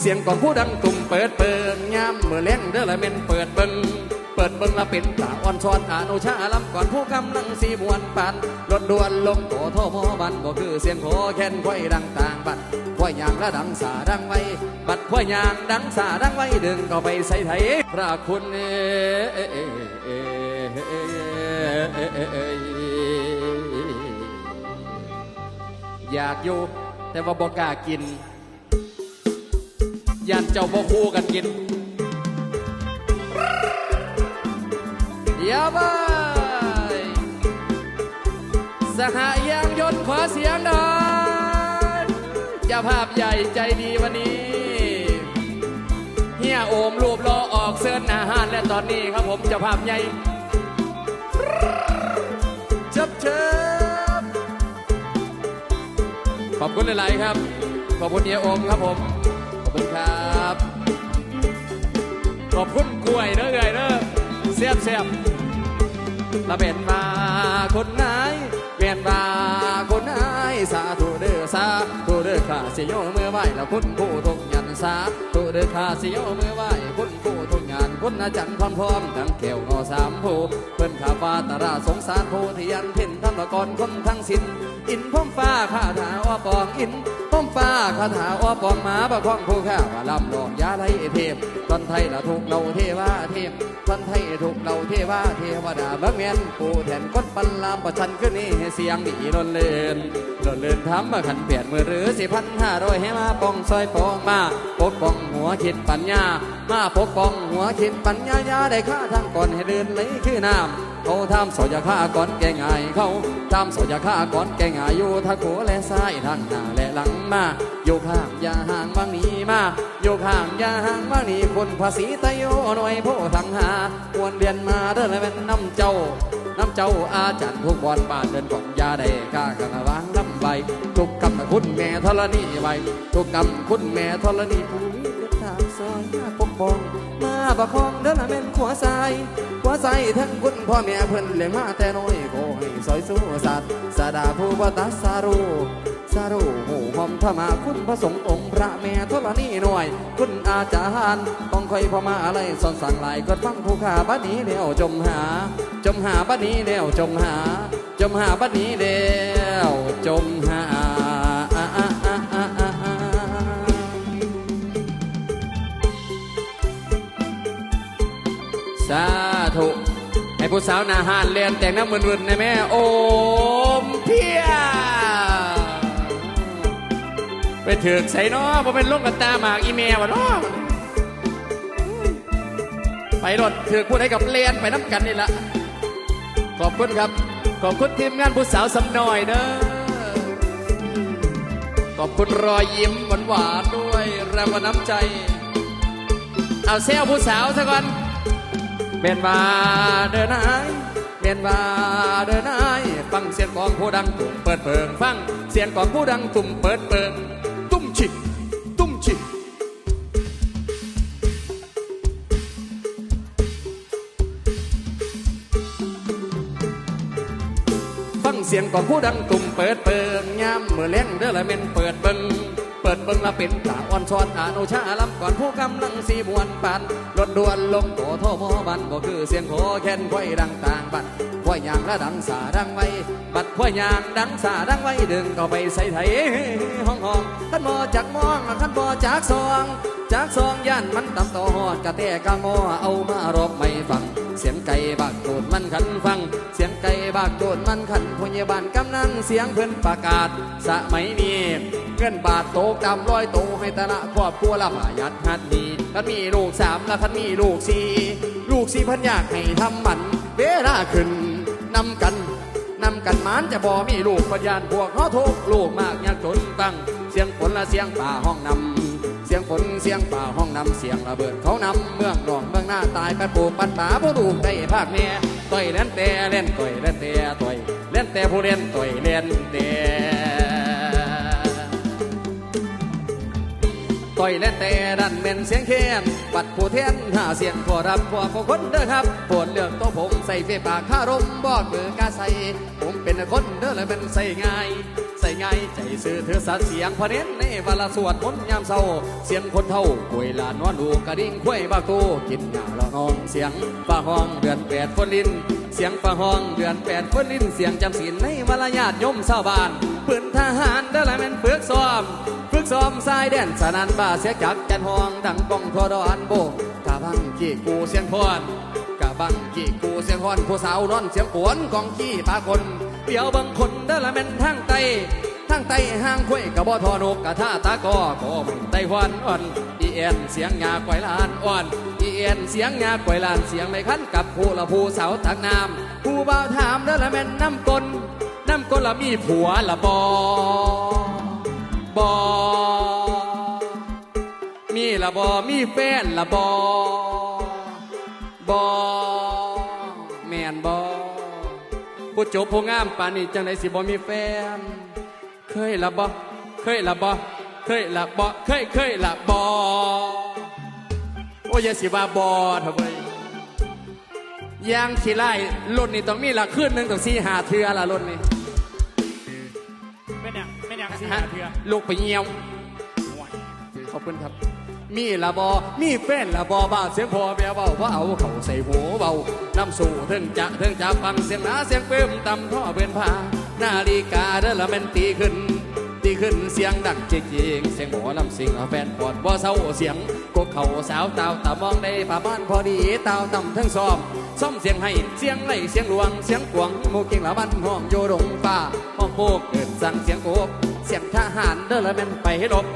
เสียงของผู้ดังตุ่มเปิดเปิงยามเมื่อเล่งเด้อละเม็นเปิดเบิงเปิดเบิงละเป็นตาอ่อนชอนอาโนชาลำก่อนผู้กำลังสีบวนปันรถด่วนลงโตท่อพอบันก็คือเสียงโคแค้นควายดังต่างบัดควายยางละดังสาดังไว้ บัดควายยางดังสาดังไว้ดึงก็ไปใส่ไทยพระคุณเออยากอยู่แต่ว่าบอกล้ากิน ยันเจ้าบ่คู่กันกินอย่าไปสหายางยนต์ขอเสียงหน่อยจ้าภาพใหญ่ใจดีวันนี้เฮียโอมรูปรอออกเสื้อหนาหานและตอนนี้ครับผมจ้าภาพใหญ่เชิบเชิบขอบคุณหลาย ๆ ครับ ขอบคุณเฮียโอมครับผม ขอบคุณครับ ขอบคุณกล้วยเด้อเอ่ยเด้อเสียบเสียบละเป็นมาคนไหนเป็นมาคนไหนสาธุเด้อสาธุเด้อข้าสิโยมือไหวแล้วคุณผู้ทุกยันสาธุเด้อข้าสิโยมือไหวคุณผู้ คุณอาจารย์พร้อมพร้อมทั้งแก้วงอสามผู้เพิ่นข้าฟ้าตราสงสารผู้ที่ยันเพ่นธรรมกรคนทั้งสิ้นอินพ่อมฟ้าข้าถาอ้อปองอินพ่อมฟ้าข้าถาอ้อปองหมาประคองผู้ข้าว่าลำลองยาไลเทพตอนไทยละถูกเราเทวาเทพตอนไทยถูกเราเทวาเทวดาเบิกเมียนปูแทนก้นปันลามประชันขึ้นนี่ให้เสียงดีลนเลื่นลนเลื่นทำมาขันเปลี่ยนมือหรือสี่พันห้าร้อยให้มาปองซอยปองมาปกป้องหัวคิดปัญญา มาปกป้องหัวคิดปัญญายาได้ค่าทางก่อนให้เดินไหลคือน้ำเขาทำสอยาฆ่าก่อนแกง่ายเขาทำสอยาฆ่าก่อนแกง่ายอยู่ทางขวและซ้ายทางหน้าและหลังมาอยู่างอย่าห่างบางนี้มาอยู่างอย่าห่างบางนี้คนภาษีตะโยหน่วยโพทางหาควรเรียนมาเด้อและเป็นน้ำเจ้าน้ำเจ้าอาจารย์ทุกวันบ้าเดินของยาได้ก้ากันวางลำใบทุกคำคุณแม่ธรณีไว้ทุกคำคุณแม่ธรณีภูมิ ปองมาประคองเดินละเป็นขวาซ้ายขวาซ้ายทั้งคุณพ่อแม่เพิ่นเลี้ยงมาแต่น้อยโกให้ซอยสู้สัตว์สาดาผู้บัตสารูสารูหูหอมธรรมาคุณพระสงฆ์องค์พระแม่ธรณีหน่วย คุณอาจารย์ต้องคอยพอมาอะไรสอนสั่งหลายก็ฟังผู้ข้าบัดนี้เดียวจมหา จมหาบัดนี้เดียวจมหา จมหาบัดนี้เดียวจมหา สาธุ ให้ผู้สาวหนาหานเรียนแต่งน้ำมึนๆนแม่โอมเพียไปถือกใส่เนาะพอเป็นลูกกับตาหมากอีเมลวะเนาะไปรถถือกพูดให้กับเรียนไปน้ำกันนี่ละขอบคุณครับ ขอบคุณทีมงานผู้สาวสำน้อยเด้อขอบคุณรอยยิ้มหวานๆด้วยแรงน้ำใจ เอาเซลผู้สาวซะก่อน เป็นมาเดินนายเป็นมาเดินนายฟังเสียงของผู้ดังตุ่มเปิดเปิงฟังเสียงของผู้ดังตุ่มเปิดเปิงตุ้มฉิกตุ้มฉิกฟังเสียงของผู้ดังตุ่มเปิดเปิงยามเมื่อเล่งเด้อละเม่นเปิดเบิง เปิดเบิงละเป็นตาอ่อนช้อนอาโนชาลำก่อนผู้กำลังสีมวนปันรถด่วนลงโตโทมอบันก็คือเสียงโขแค้นควายดังต่างบัดควายยางละดังสาดังไว้บัดควายยางดังสาดังไว้ดึงก็ไปใส่ไถห้องห้องขันบ่จากมองขันบ่จากซองจากซองย่านมันตำต่อหอดกะแตกะงอเอามารบไม่ฟัง เสียงไก่บากโดดมันขันฟัง เสียงไก่บากโดดมันขันพยาบาลกำนันเสียงเพิ่อนประกาศ สมัยนี้เงินบาทโตกำร้อยโตให้ต่ละครอบครัวละประหยัดหัดดีคันมีลูกสามและคันมีลูกสี่ลูกสี่พันอยากให้ทำมัน เวลาขึ้นนำกันนำกันมานจะบ่มีลูกปัญญาพวกเขาทุกลูกมากยากจนตั้งเสียงฝนและเสียงป่าห้องนำ สียงฝนเสียงป่าห้องนำเสียงระเบิดเขานำเมืองนองเมืองหน้าตายปัดปูปัดป่าผู้ถูได้ภาคแน่ต่อยเล่นแต่เล่นต่อยเล่นแต่ต่อยเล่นแต่ผู้เล่นต่อยเล่นแต่ต่อยเล่นแต่ดันเป็นเสียงเข้มปัดผู้เทียนหาเสียงขอรับขอขอคนเด้อครับปวดเลือกตัวผมใส่เฟปากข้ารมบอกเบือกาใส่ผมเป็นคนเด้อและเป็นใส่ง่าย ใส่ง่ายใจซื่อถือสัตเสียงพะเน้นในวาลสวดมนต์ยามเศร้า เสียงคนเท่ากุยลานวลดูกระดิ่งควยบากูกินหญ้าละนองเสียงฟ้าห้องเดือนแปดฝนลินเสียงฟ้าห้องเดือนแปดฝนลินเสียงจำศีลในวรญาติยมชาวบ้านปืนทหารเด้อละแม่นฝึกซ้อมฝึกซ้อมสายแดนสนันบ้าเสียจักจันห้องดังกองทอดอนโบกะบังกี่กูเสียงพรกะบังกี่กูเสียงพรผู้สาวนอนเสียงปวนกองขี้ปาคน เดี๋ยวบางคนเด้อละแม่นทางไตทางไตห้างคุยกะบ่ทอนกกะท่าตากอก็ไม่ไตหวันอ่อนอีเอ็นเสียงงาไกวลานอ่อนอีเอ็นเสียงงาไกวลานเสียงไม่คันกับผู้ละผู้สาวตักน้ำผู้บ่าวถามเด้อละแม่นน้ำกลน้ำกลละมีผัวละบอบอมีละบอมีแฟนละบอบอแม่นบอ ผู้จบผู้งามป่านนี้จังไดสิบ่มีแฟน เคยละบอเคยละบอเคยละบอเคยเคยละบอโอ้ยอย่าสิว่าบอเถอะเว้ยยางขี้ไล่รุ่นนี้ต้องมีละขึ้นหนึ่งต้องสี่หาเทือละรุ่นนี้ไม่เนี่ยไม่เนี่ยสิฮะหาเถื่อลูกไปเงียวห่วยขอบคุณครับ มีละบอมีแฟนละบอบ้าเสียงพอเบียเบาเพราะเอาเขาใส่หูเบาน้ำสู่ถึงจะถึงจะฟังเสียงหนาเสียงเพิ่มต่ำท่อเบือนผ้านาฬิกาเด้อละแมันตีขึ้น ตีขึ้นเสียงดังจริงเสียงหมอลำสิงเอาแฟนปอดบ่เศร้าเสียงกกเขาสาวเต่าตามองได้ป่าบ้านพอดีเต่าต่ำทั้งซ้อมซ้อมเสียงให้เสียงไหลเสียงหลวงเสียงกวงโมกิ่งละบันห้องโยดงฟ้าห้องโบกเกิดสั่งเสียงโกบเสียงทหารเด้อละแม่นไปให้ลบ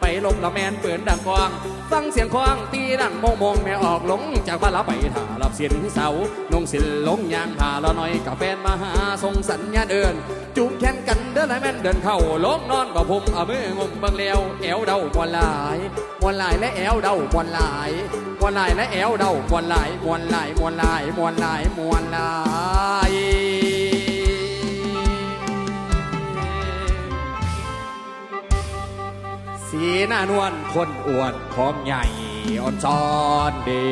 ไปลบละแมนเปือนดังกวางฟังเสียงควางตีดังโมงโมงแม่ออกหลง จากบ้านละไปถ่ารับสินเสานงสินลงยางผ่าละหน่อยกับแฟนมาหาส่งสัญญาเดิน จูงแขนกันเดินละแม่นเดินเข้าลงนอนบ่พุมเอามืองมบังแล้วแอวเดามวนลายมวนลายและแอวเดามวนลายมวนลายและแอวเดามวนลายมวนลายมวนลายมวนลายมวนลายสีหน้า น้านวลคนอ้วนขอมใหญ่อ่อนซ้อนดี